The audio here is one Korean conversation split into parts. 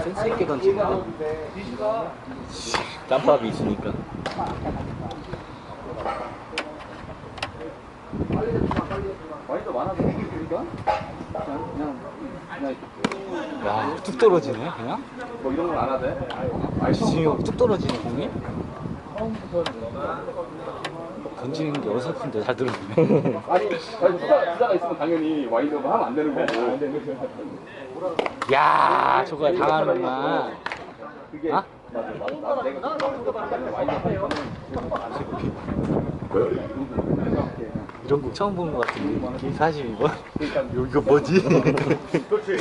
세게 던지네. 짬밥이 있으니까. 와이도 많아서 그러니까 그냥 그냥 그냥 야, 뚝 떨어지네, 그냥? 뭐 이런 건안 하대. 지진이가 뚝 떨어지네, 공이? 던지는 게 어설픈데 잘 들어오네. 아니, 수다 수다가 있으면 당연히 와인드업 하면 안 되는 거고. 야, 저거 당하는구나. 그게 어? 맞아 맞아. 나 내가 와인드업 하면 이런 곡 처음 보는 것 같은데. 사실 이거? 그러니까 이거, 뭐지? 그렇지.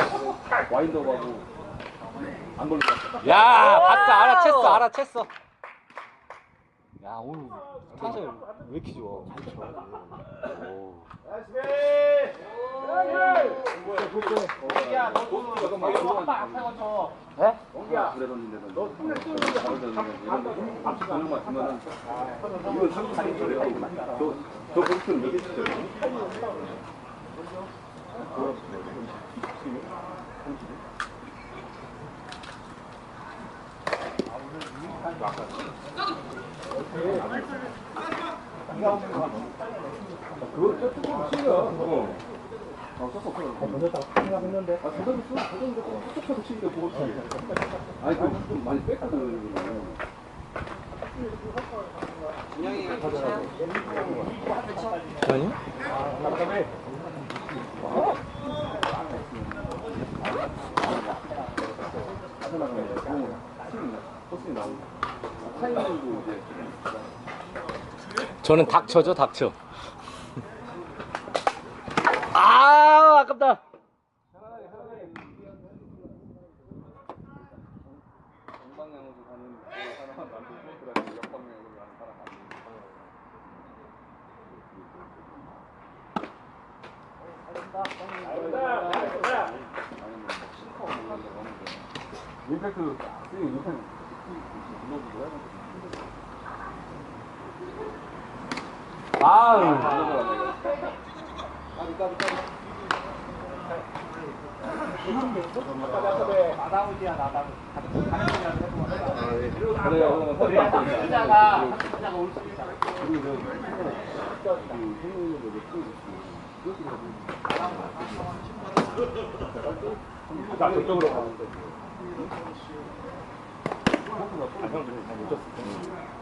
와인드업하고 안. 야, 봤어, 알아챘어, 알아챘어. 야, 오늘 타자 왜 이렇게 좋아? 오. 야, 너 잠깐만. 네? 야, 그래 던진다든지. 너 손에 던진다든지 이런 거 보는 거 같으면은 이건 상품 차리죠. 저, 저 포지션 몇개 치죠? 그거 저 조금 치려. 어. 어, 쳤어. 던졌다가 생각 했는데. 아, 던졌어, 던졌는데 톡톡 쳐서 치니까 그거 치지. 아니, 그좀 많이. 전혀? 타이밍도 이제 저는 닥쳐죠, 닥쳐. 아, 그 사람은 만들고 그다음에 역 방향으로 가는 사람 만들고. 임팩트 스윙 임팩트 눌러주 고 해야 아우. 그래요. 의자가 의자가 올수 있다. 나 저쪽으로 가는데. 그냥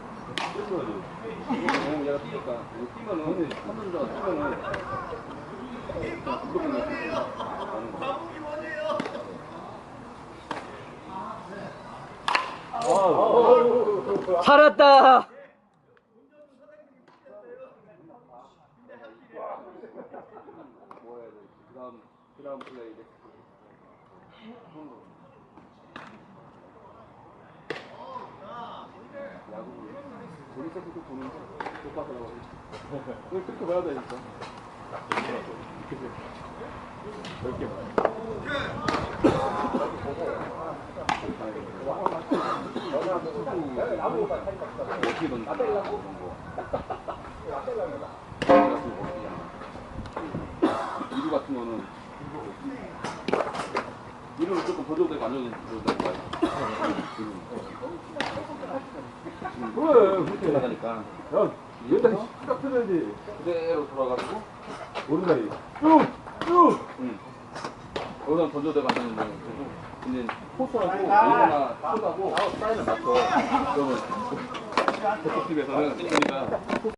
살았다. 뭐? 그다음 그다음 플레이 이제 야구 우리 세트 또 보는데 못 봐서라고 이거 그렇게 봐야 되니까. 봐 어떻게 던지 이루 같은 거는 이루는 조금 보조대 만져도 되는 거야. 그래, 그렇게 나가니까. 야, 얘들 시각 틀어야지. 그대로 돌아가지고 오른다리 쭉, 쭉. 응. 거기다 던져대 만드는 거 되고. 근데 포스하고 일어나 포스하고 사인을 맞춰. 그러면 저쪽 팀에서는 그러니까